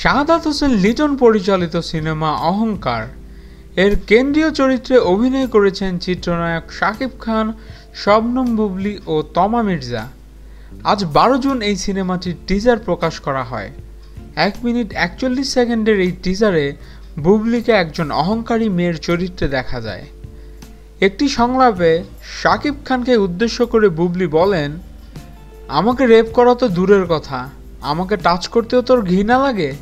শাহাদাত হোসেন লিটন পরিচালিত সিনেমা অহংকার। এর কেন্দ্রীয় চরিত্রে অভিনয় করেছেন চিত্রনায়ক শাকিব খান, শবনম বুবলি ও তমা মির্জা। আজ বারো জুন এই সিনেমাটির টিজার প্রকাশ করা হয়। এক মিনিট একচল্লিশ সেকেন্ডের এই টিজারে বুবলিকে একজন অহংকারী মেয়ের চরিত্রে দেখা যায়। একটি সংলাপে শাকিব খানকে উদ্দেশ্য করে বুবলি বলেন, আমাকে রেপ করা তো দূরের কথা, আমাকে টাচ করতেও তোর ঘৃণা লাগে,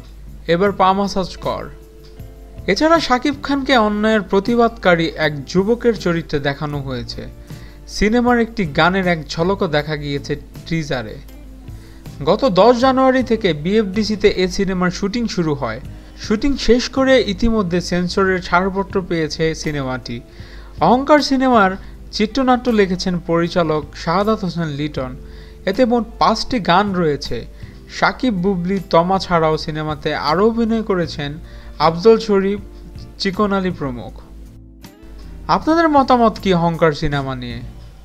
এবার পা মাসাজ কর। এছাড়া শাকিব খানকে অন্যায়ের প্রতিবাদকারী এক যুবকের চরিত্রে দেখানো হয়েছে। সিনেমার একটি গানের এক ঝলকও দেখা গিয়েছে ট্রিজারে গত দশ জানুয়ারি থেকে বিএফডিসিতে এ সিনেমার শুটিং শুরু হয়। শুটিং শেষ করে ইতিমধ্যে সেন্সরের ছাড়পত্র পেয়েছে সিনেমাটি। অহংকার সিনেমার চিত্রনাট্য লিখেছেন পরিচালক শাহাদাত হোসেন লিটন। এতে মোট পাঁচটি গান রয়েছে। সাকিব বুবলি, তমা ছাড়াও সিনেমাতে আরও অভিনয় করেছেন আফজল শরীফ, চিকন আলী প্রমুখ। আপনাদের মতামত কি অহংকার সিনেমা নিয়ে?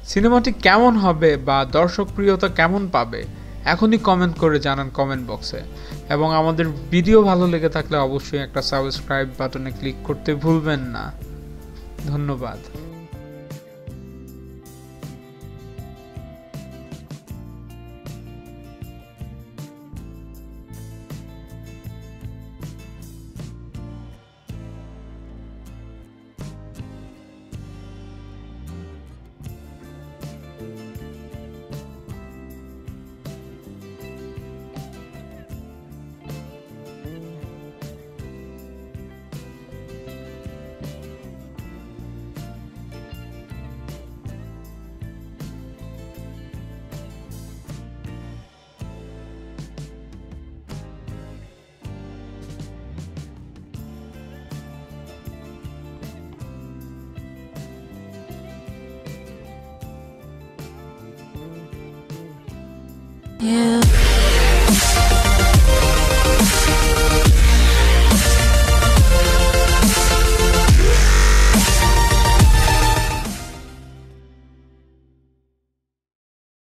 সিনেমাটি কেমন হবে বা দর্শক প্রিয়তা কেমন পাবে? এখনই কমেন্ট করে জানান কমেন্ট বক্সে এবং আমাদের ভিডিও ভালো লেগে থাকলে অবশ্যই একটা সাবস্ক্রাইব বাটনে ক্লিক করতে ভুলবেন না। ধন্যবাদ। You